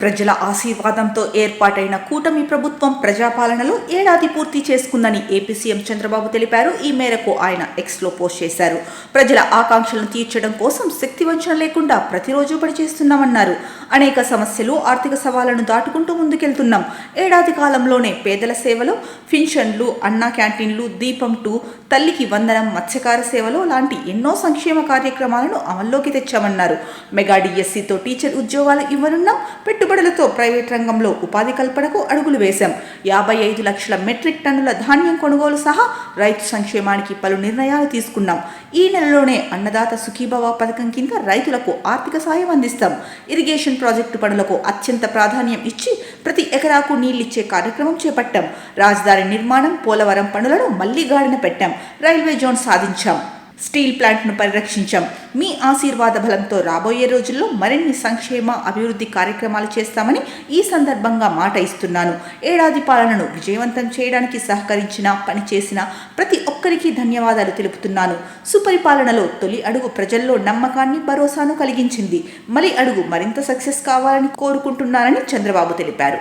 ప్రజల ఆశీర్వాదంతో ఏర్పాటైన కూటమి ప్రభుత్వం ప్రజాపాలనలో ఏడాది పూర్తి చేసుకుందని ఏపీ సీఎం చంద్రబాబు తెలిపారు. ఈ మేరకు ఆయన ఎక్స్లో పోస్ట్ చేశారు. ప్రజల ఆకాంక్షలను తీర్చడం కోసం శక్తి వంచన లేకుండా ప్రతిరోజు పనిచేస్తున్నామన్నారు. అనేక సమస్యలు ఆర్థిక సవాళ్ళను దాటుకుంటూ ముందుకెళ్తున్నాం. ఏడాది కాలంలోనే పేదల సేవలో ఫిన్షన్లు అన్నా క్యాంటీన్లు దీపం టూ తల్లికి వందనం మత్స్యకార సేవలో లాంటి ఎన్నో సంక్షేమ కార్యక్రమాలను అమల్లోకి తెచ్చామన్నారు. మెగా డిఎస్సితో టీచర్ ఉద్యోగాలు ఇవ్వనున్నాం. పెట్టుబడులతో ప్రైవేట్ రంగంలో ఉపాధి కల్పనకు అడుగులు వేశాం. యాభై ఐదు లక్షల మెట్రిక్ టన్నుల ధాన్యం కొనుగోలు సహా రైతు సంక్షేమానికి పలు నిర్ణయాలు తీసుకున్నాం. ఈ నెలలోనే అన్నదాత సుఖీభవ పథకం కింద రైతులకు ఆర్థిక సాయం అందిస్తాం. ఇరిగేషన్ ప్రాజెక్టు పనులకు అత్యంత ప్రాధాన్యం ఇచ్చి ప్రతి ఎకరాకు నీళ్ళిచ్చే కార్యక్రమం చేపట్టాం. రాజధాని నిర్మాణం పోలవరం పనులను మళ్ళీ గాడిన పెట్టాం. రైల్వే జోన్ సాధించాం. స్టీల్ ప్లాంట్ను పరిరక్షించాం. మీ ఆశీర్వాద బలంతో రాబోయే రోజుల్లో మరిన్ని సంక్షేమ అభివృద్ధి కార్యక్రమాలు చేస్తామని ఈ సందర్భంగా మాట ఇస్తున్నాను. ఏడాది పాలనను విజయవంతం చేయడానికి సహకరించిన పనిచేసిన ప్రతి ఒక్కరికి ధన్యవాదాలు తెలుపుతున్నాను. సుపరిపాలనలో తొలి అడుగు ప్రజల్లో నమ్మకాన్ని భరోసాను కలిగించింది. మలి అడుగు మరింత సక్సెస్ కావాలని కోరుకుంటున్నానని చంద్రబాబు తెలిపారు.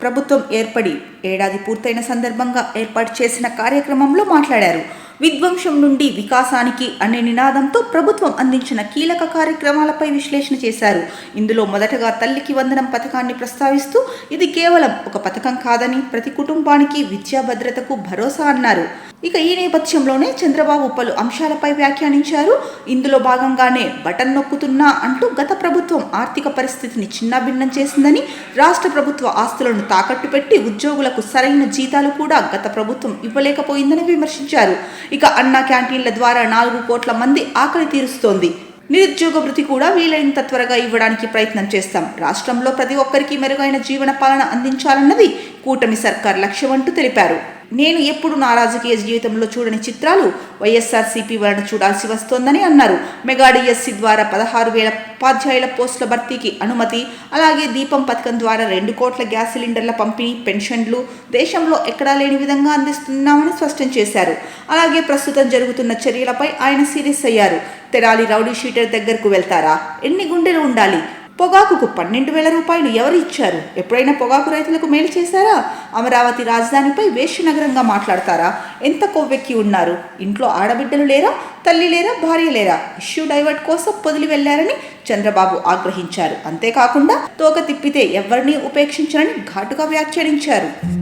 ప్రభుత్వం ఏర్పడి ఏడాది పూర్తయిన సందర్భంగా ఏర్పాటు చేసిన కార్యక్రమంలో మాట్లాడారు. విధ్వంసం నుండి వికాసానికి అనే నినాదంతో ప్రభుత్వం అందించిన కీలక కార్యక్రమాలపై విశ్లేషణ చేశారు. ఇందులో మొదటగా తల్లికి వందనం పథకాన్ని ప్రస్తావిస్తూ ఇది కేవలం ఒక పథకం కాదని ప్రతి కుటుంబానికి విద్యా భద్రతకు భరోసా అన్నారు. ఇక ఈ నేపథ్యంలోనే చంద్రబాబు పలు అంశాలపై వ్యాఖ్యానించారు. ఇందులో భాగంగానే బటన్ నొక్కుతున్నా అంటూ గత ప్రభుత్వం ఆర్థిక పరిస్థితిని చిన్నాభిన్నం చేసిందని రాష్ట్ర ప్రభుత్వ ఆస్తులను తాకట్టు పెట్టి ఉద్యోగులకు సరైన జీతాలు కూడా గత ప్రభుత్వం ఇవ్వలేకపోయిందని విమర్శించారు. ఇక అన్న క్యాంటీన్ల ద్వారా నాలుగు కోట్ల మంది ఆకలి తీరుస్తోంది. నిరుద్యోగ వృత్తి కూడా వీలైనంత త్వరగా ఇవ్వడానికి ప్రయత్నం చేస్తాం. రాష్ట్రంలో ప్రతి ఒక్కరికి మెరుగైన జీవన పాలన అందించాలన్నది కూటమి సర్కార్ లక్ష్యమంటూ తెలిపారు. నేను ఎప్పుడు నా రాజకీయ జీవితంలో చూడని చిత్రాలు వైఎస్ఆర్సీపీ వలన చూడాల్సి వస్తోందని అన్నారు. మెగా డిఎస్సి ద్వారా పదహారు వేల ఉపాధ్యాయుల పోస్టుల భర్తీకి అనుమతి అలాగే దీపం పథకం ద్వారా రెండు కోట్ల గ్యాస్ సిలిండర్ల పంపిణీ పెన్షన్లు దేశంలో ఎక్కడా లేని విధంగా అందిస్తున్నామని స్పష్టం చేశారు. అలాగే ప్రస్తుతం జరుగుతున్న చర్యలపై ఆయన సీరియస్ అయ్యారు. తెరాలి రౌడీ షీటర్ దగ్గరకు వెళ్తారా? ఎన్ని గుండెలు ఉండాలి? పొగాకుకు పన్నెండు వేల రూపాయలు ఎవరు ఇచ్చారు? ఎప్పుడైనా పొగాకు రైతులకు మేలు చేశారా? అమరావతి రాజధానిపై వేష్యనగరంగా మాట్లాడతారా? ఎంత కొవ్వెక్కి ఉన్నారు? ఇంట్లో ఆడబిడ్డలు లేరా? తల్లి లేరా? భార్య లేరా? ఇష్యూ డైవర్ట్ కోసం పొదిలి వెళ్ళారని చంద్రబాబు ఆగ్రహించారు. అంతేకాకుండా తోక తిప్పితే ఎవరిని ఉపేక్షించారని ఘాటుగా వ్యాఖ్యానించారు.